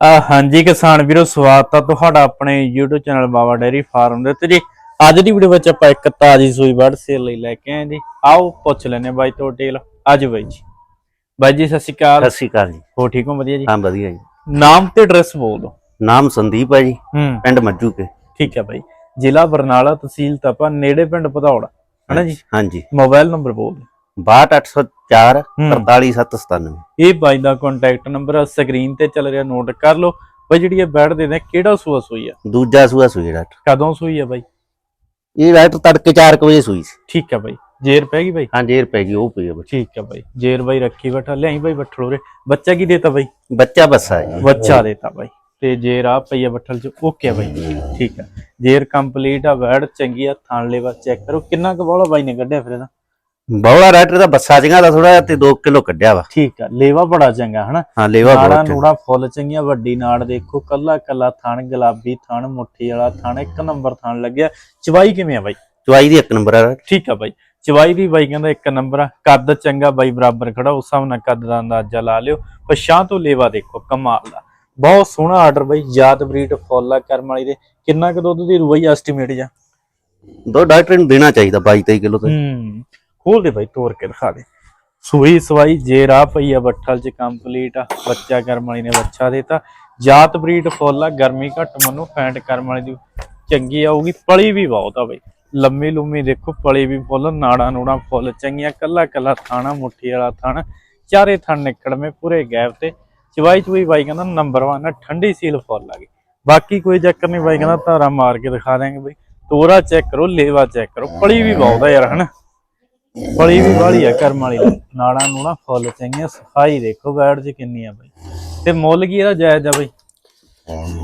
ਆ ਹਾਂਜੀ ਕਿਸਾਨ ਵੀਰੋ ਸਵਾਗਤ ਆ ਤੁਹਾਡਾ ਆਪਣੇ YouTube channel Baba dairy farm ਦੇ ਤੇ ਜੀ। ਅੱਜ ਦੀ ਵੀਡੀਓ ਵਿੱਚ ਆਪਾਂ ਇੱਕ ਤਾਜੀ ਸੂਈ ਬਰਡ ਸੇਲ ਲਈ ਲੈ ਕੇ ਆਏ ਜੀ। ਆਓ ਪੁੱਛ ਲੈਨੇ ਬਾਈ ਤੋਂ ਡਿਟੇਲ ਅੱਜ ਬਾਈ ਜੀ। ਬਾਈ ਜੀ ਸਤਿ ਸ਼੍ਰੀ ਅਕਾਲ। ਸਤਿ ਸ਼੍ਰੀ ਅਕਾਲ ਜੀ। ਹੋ ਠੀਕ ਹੋ? ਵਧੀਆ ਜੀ? ਹਾਂ ਵਧੀਆ ਜੀ। ਨਾਮ ਤੇ ਐਡਰੈਸ ਬੋਲ ਦਿਓ। ਨਾਮ ਸੰਦੀਪ ਹੈ ਜੀ। ਪਿੰਡ ਮੱਜੂ ਕੇ। ਠੀਕ ਹੈ ਬਾਈ। ਜ਼ਿਲ੍ਹਾ ਬਰਨਾਲਾ ਤਹਿਸੀਲ ਤਪਾ ਨੇੜੇ ਪਿੰਡ ਪਧੌੜ ਹਨਾ ਜੀ? ਹਾਂਜੀ ਮੋਬਾਈਲ ਨੰਬਰ ਬੋਲ ਦਿਓ। 62804 ਹੂੰ। 43797 ਇਹ ਬਾਈ ਦਾ ਕੰਟੈਕਟ ਨੰਬਰ ਸਕਰੀਨ ਤੇ ਚੱਲ ਰਿਹਾ ਨੋਟ ਕਰ ਲਓ। ਬਾਈ ਜਿਹੜੀ ਇਹ ਬੈਡ ਦੇ ਨੇ ਕਿਹੜਾ ਸੂਆ ਸੂਈ ਆ? ਦੂਜਾ ਸੂਆ ਸੂਈ ਡਾਕਟਰ ਕਦੋਂ ਸੂਈ ਆ ਬਾਈ? ਇਹ ਡਾਕਟਰ ਤੜਕੇ 4 ਵਜੇ ਸੂਈ ਸੀ। ਠੀਕ ਹੈ ਬਾਈ। ਜੇਰ ਪੈ ਗਈ ਬਾਈ? ਹਾਂ ਜੇਰ ਪੈ ਗਈ ਉਹ ਪਈ ਆ ਠੀਕ ਹੈ ਬਾਈ। ਜੇਰ ਬਾਈ ਰੱਖੀ ਬੈਠਾ ਲਿਆਈ ਬਾਈ ਬੱਠਲ ਉਰੇ। ਬੱਚਾ ਕੀ ਦੇਤਾ ਬਾਈ? ਬੱਚਾ ਬੱਸਾ ਜੀ। ਬੱਚਾ ਦੇਤਾ ਬਾਈ। ਤੇ ਜੇਰ ਆ ਪਈ ਆ ਬੱਠਲ ਚ ਓਕੇ ਆ ਬਾਈ। ਠੀਕ ਹੈ ਜੇਰ ਕੰਪਲੀਟ ਆ ਵੈੜ ਚੰਗੀ ਆ ਥਾਣ ਲੈਵਾ ਚੈੱਕ ਕਰੋ। ਕਿੰਨਾ ਕੁ ਬੋਲਾ ਬਾਈ ਨੇ ਕੱਢਿਆ ਫਿਰ ਇਹਦਾ? ਬੌਲਾ ਡਾਕਟਰ ਦਾ ਬੱਸਾ ਜਿਹਾ ਦਾ ਥੋੜਾ ਤੇ 2 ਕਿਲੋ ਕੱਢਿਆ ਵਾ। ਠੀਕ ਆ ਲੇਵਾ ਬੜਾ ਚੰਗਾ ਹਨਾ? ਹਾਂ ਲੇਵਾ ਬਹੁਤ ਨੂੜਾ ਫੁੱਲ ਚੰਗੀਆਂ ਵੱਡੀ ਨਾੜ ਦੇਖੋ ਕੱਲਾ ਕੱਲਾ ਥਣ ਗੁਲਾਬੀ ਥਣ ਮੁੱਠੀ ਵਾਲਾ ਥਣ ਇੱਕ ਨੰਬਰ ਥਣ ਲੱਗਿਆ। ਚਵਾਈ ਕਿਵੇਂ ਆ ਬਾਈ? ਚੁਆਈ ਦੀ ਇੱਕ ਨੰਬਰ ਆ। ਠੀਕ ਆ ਬਾਈ। ਚਵਾਈ ਦੀ ਬਾਈ ਕਹਿੰਦਾ ਇੱਕ ਨੰਬਰ ਆ। ਕੱਦ ਚੰਗਾ ਬਾਈ ਬਰਾਬਰ ਖੜਾ ਉਸ ਹਿਸਾਬ ਨਾਲ ਕੱਦ ਦਾ ਅੰਦਾਜ਼ਾ ਲਾ ਲਿਓ। ਪਛਾਂ ਤੋਂ ਲੇਵਾ ਦੇਖੋ ਕਮਾਲ ਦਾ। ਬਹੁਤ ਸੋਹਣਾ ਆਰਡਰ ਬਾਈ ਜਾਤ ਬਰੀਡ ਫੁੱਲ ਆ ਕਰਮ ਵਾਲੀ ਦੇ। ਕਿੰਨਾ ਕੁ ਦੁੱਧ ਦੀ ਰੂਈ ਐਸਟੀਮੇਟ ਜਾ? ਦੋ ਡਾਕਟਰ ਨੂੰ ਦੇਣਾ ਚਾਹੀਦਾ 22 23 ਕਿਲੋ ਤੇ। ਹੂੰ। ਖੋਲ ਦੇ ਬਾਈ ਤੋੜ ਕੇ ਦਿਖਾ ਦੇ। ਸੂਈ ਸਵਾਈ ਜੇ ਰਾਹ ਪਈ ਆ, ਬੱਠਲ ਚ ਕੰਪਲੀਟ ਆ। ਬੱਚਾ ਕਰਮ ਵਾਲੀ ਨੇ ਬੱਚਾ ਦੇਤਾ। ਜਾਤ ਬਰੀਡ ਫੁੱਲ ਆ, ਗਰਮੀ ਘੱਟ ਮੰਨੋ ਫੈਂਟ ਕਰਮ ਵਾਲੀ ਦੀ ਚੰਗੀ ਆਊਗੀ, ਪਲੀ ਵੀ ਬਹੁਤ ਆ ਬਾਈ। ਲੰਮੀ ਲੁੰਮੀ ਦੇਖੋ, ਪਲੀ ਵੀ ਫੁੱਲ, ਨਾੜਾ ਨੂੜਾ ਫੁੱਲ ਚੰਗੀਆਂ, ਕੱਲਾ ਕੱਲਾ ਥਾਣਾ, ਮੁੱਠੀ ਵਾਲਾ ਥਣ, ਚਾਰੇ ਥਣ ਨਿਕੜਵੇਂ ਪੂਰੇ ਗੈਪ ਤੇ। ਚਵਾਈ ਚਵਾਈ ਬਾਈ ਕਹਿੰਦਾ ਨੰਬਰ 1 ਆ, ਠੰਡੀ ਸੀਲ ਫੁੱਲ ਆ ਗਈ। ਬਾਕੀ ਕੋਈ ਚੱਕਰ ਨਹੀਂ ਬਾਈ ਕਹਿੰਦਾ, ਧਾਰਾ ਮਾਰ ਕੇ ਦਿਖਾ ਦਿਆਂਗੇ ਬਈ। ਤੋਰਾ ਚੈੱਕ ਕਰੋ, ਲੇਵਾ ਚੈੱਕ ਕਰੋ, ਪਲੀ ਵੀ ਬਹੁਤ ਆ ਯਾਰ, ਹਨਾ? ਪਲੀ ਵੀ ਵਾਲੀ ਆ ਕਰਮ ਵਾਲੀ। ਨਾੜਾਂ ਨੂੰ ਨਾ ਫੁੱਲ ਚੰਗੀਆਂ ਸਫ਼ਾਈ ਦੇਖੋ ਬੈਡ 'ਚ ਕਿੰਨੀ ਆ ਬਾਈ। ਤੇ ਮੁੱਲ ਕੀ ਇਹਦਾ ਜਾਇਜ਼ ਆ ਬਾਈ?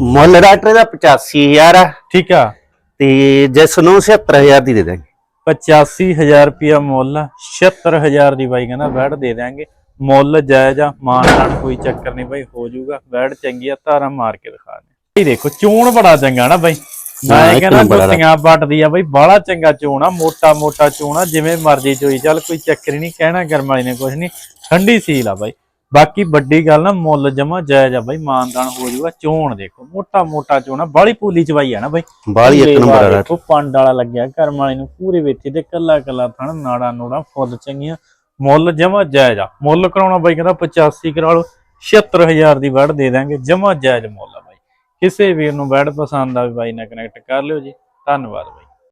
ਮੁੱਲ ਡਾਕਟਰ ਦਾ 85000 ਆ। ਠੀਕ ਆ। ਤੇ ਜਿਸ ਨੂੰ 77000 ਦੀ ਦੇ ਦਾਂਗੇ। 85000 ਰੁਪਿਆ ਮੁੱਲ ਆ, 76000 ਦੀ ਬਾਈ ਕਹਿੰਦਾ ਬੈਡ ਦੇ ਦਿਆਂਗੇ ਮੁੱਲ ਜਾਇਜ਼ ਆ ਮਾਨ ਨਾਲ ਕੋਈ ਚੱਕਰ ਨਹੀਂ ਬਾਈ ਹੋ ਜਾਊਗਾ। ਬੈਡ ਚੰਗੀ ਆ ਧਾਰਾ ਮਾਰ ਕੇ ਦਿਖਾ ਦੇ ਇਹ ਦੇਖੋ ਚੂਣ ਬੜਾ ਚੰਗਾ ਨਾ ਬਾਈ। ਮੈਂ ਕਹਿੰਦਾ। ਜੁੱਤੀਆਂ ਪੱਟਦੀ ਆ ਬਾਈ ਬਾਹਲਾ ਚੰਗਾ ਚੂਣ ਆ ਮੋਟਾ ਮੋਟਾ ਚੂਣ ਆ ਜਿਵੇਂ ਮਰਜ਼ੀ ਚੋਈ ਚੱਲ ਕੋਈ ਚੱਕਰ ਨਹੀਂ ਕਹਿਣਾ ਕਰਮ ਵਾਲੀ ਨੇ ਕੁਝ ਨਹੀਂ ਠੰਡੀ ਸੀਲ ਆ ਬਾਈ। ਬਾਕੀ ਵੱਡੀ ਗੱਲ ਨਾ ਮੁੱਲ ਜਮਾ ਜਾਇਜ਼ ਆ ਬਾਈ ਮਾਨਦਾਨ ਹੋ ਜਾਊਗਾ ਚੋਣ ਦੇਖੋ ਮੋਟਾ ਮੋਟਾ ਚੋਣ ਆ ਬਾਲੀ ਪੂਲੀ ਚਵਾਈ ਆ ਨਾ ਬਾਈ। ਬਾਲੀ ਇੱਕ ਨੰਬਰ ਆ ਦੇਖੋ ਪੰਡ ਵਾਲਾ ਲੱਗਿਆ ਘਰਮ ਵਾਲੀ ਨੂੰ ਪੂਰੀ ਵੇਚੀ ਤੇ ਕੱਲਾ ਕੱਲਾ ਥਣ ਨਾੜਾ ਨੂੜਾ ਫੁੱਲ ਚੰਗੀਆਂ ਮੁੱਲ ਜਮਾ ਜਾਇਜ਼ ਆ। ਮੁੱਲ ਕਰਾਉਣਾ ਬਾਈ ਕਹਿੰਦਾ 85 ਕਰਾ ਲਓ 76000 ਦੀ ਵੜ ਦੇ ਦਾਂਗੇ ਜਮਾ ਜਾਇਜ਼ ਮੁੱਲ ਕਿਸੇ ਵੀਰ ਨੂੰ ਵੜ ਪਸੰਦ ਆ ਬਾਈ ਨਾਲ ਕਨੈਕਟ ਕਰ ਲਿਓ ਜੀ। ਧੰਨਵਾਦ ਬਾਈ।